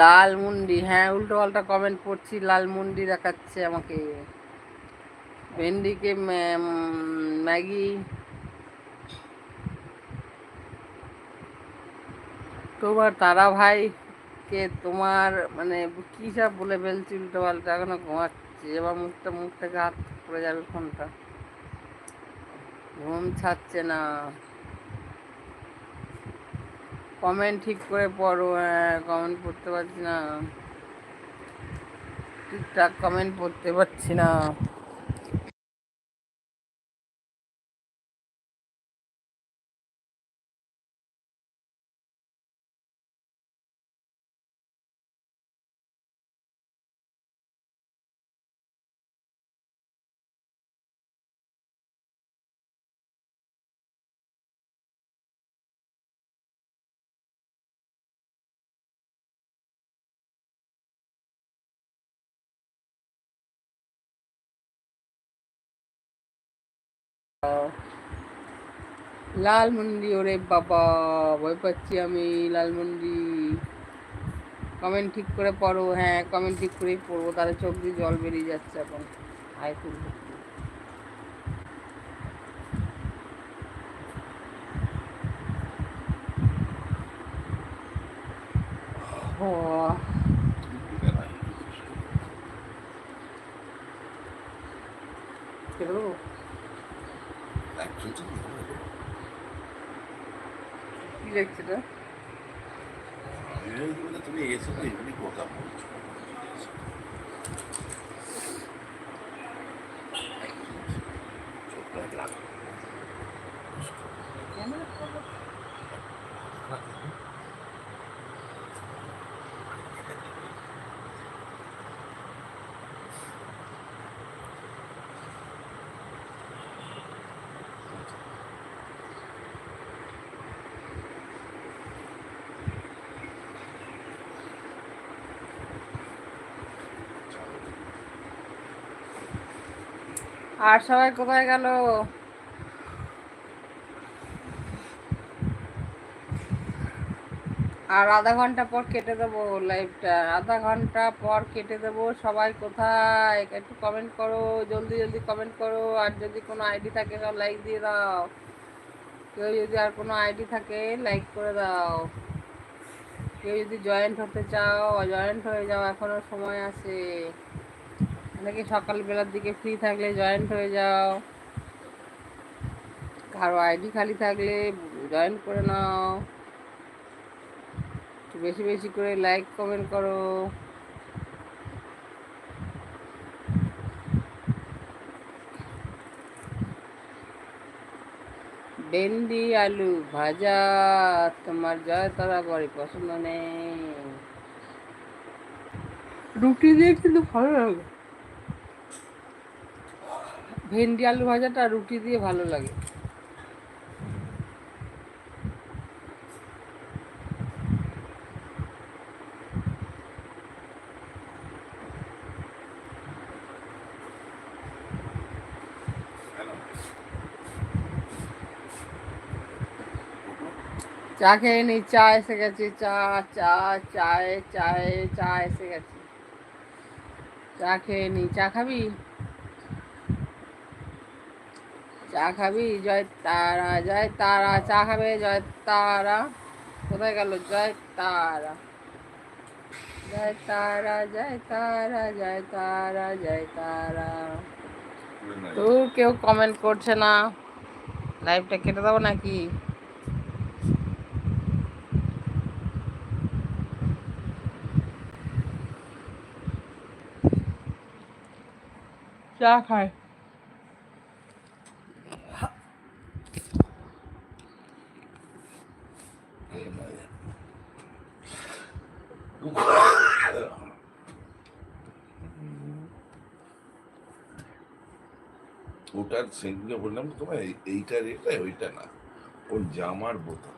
লাল মুন্ডি হ্যাঁ উল্টো পাল্টা কমেন্ট পড়ছি লাল মুন্ডি দেখাচ্ছে আমাকে। ভেন্ডিকে ম্যাগি। তোমার তারা ভাই কে তোমার মানে কি সব বলে ফেলছি উল্টো পাল্টা, এখনও ঘুমাচ্ছি। এবার মুখটা মুখ থেকে হাত পড়ে যাবে ফোনটা। ঘুম ছাড়ছে না। কমেন্ট ঠিক করে পড়ো হ্যাঁ কমেন্ট পড়তে পারছি না। ঠিকঠাক কমেন্ট পড়তে পারছি না। লাল মুন্ডি ওরে বাবা, ভয় পাচ্ছি আমি, লালমন্ডি। কমেন্ট ঠিক করে পড়ো হ্যাঁ কমেন্ট ঠিক করেই পড়ব, তাহলে চোখ দিয়ে জল বেরিয়ে যাচ্ছে এখন। আয় তুলবো ও কেটে দেবো? কি লাগছে এটা তুমি এসে তো এমনি কথা বলছো। আর সবাই কোথায় গেল? আর আধা ঘণ্টা পর কেটে দেবো লাইভটা আধা ঘণ্টা পর কেটে দেবো সবাই কোথায়? একটু কমেন্ট করো, জলদি জলদি কমেন্ট করো। আর যদি কোনো আইডি থাকে, সব লাইক দিয়ে দাও। কেউ যদি আর কোনো আইডি থাকে লাইক করে দাও। কেউ যদি জয়েন্ট হতে চাও জয়েন্ট হয়ে যাও এখনও সময় আছে। নাকি সকালবেলার দিকে ফ্রি থাকলে জয়েন্ট হয়ে যাও? কারও আইডি খালি থাকলে জয়েন করে নাও। বেশি বেশি করে লাইক কমেন্ট করো। ভেন্ডি আলু ভাজা, তোমার জয় তারা বড়ি পছন্দ নেই। রুটি দিয়ে কিন্তু ভালো লাগে। ভেন্ডি আলু ভাজাটা রুটি দিয়ে ভালো লাগে। চা খেয়ে নি, চা এসে গেছে, চা চা, চায়ে চায়ে, চা এসে গেছে। চা খেয়ে নি, চা খাবি? চা খাবি? জয় তারা জয় তারা, চা খাবে? জয় তারা। কোথায় গেল? জয় তারা। জয় তারা জয় তারা জয় তারা জয় তারা। তো কেউ কমেন্ট করছে না। লাইভটা কেটে দেবো নাকি? চা খায়। ওটার সেগুলো বললাম তোমার এই- এইটা রেটে ওইটা না। ওর জামার বোতাম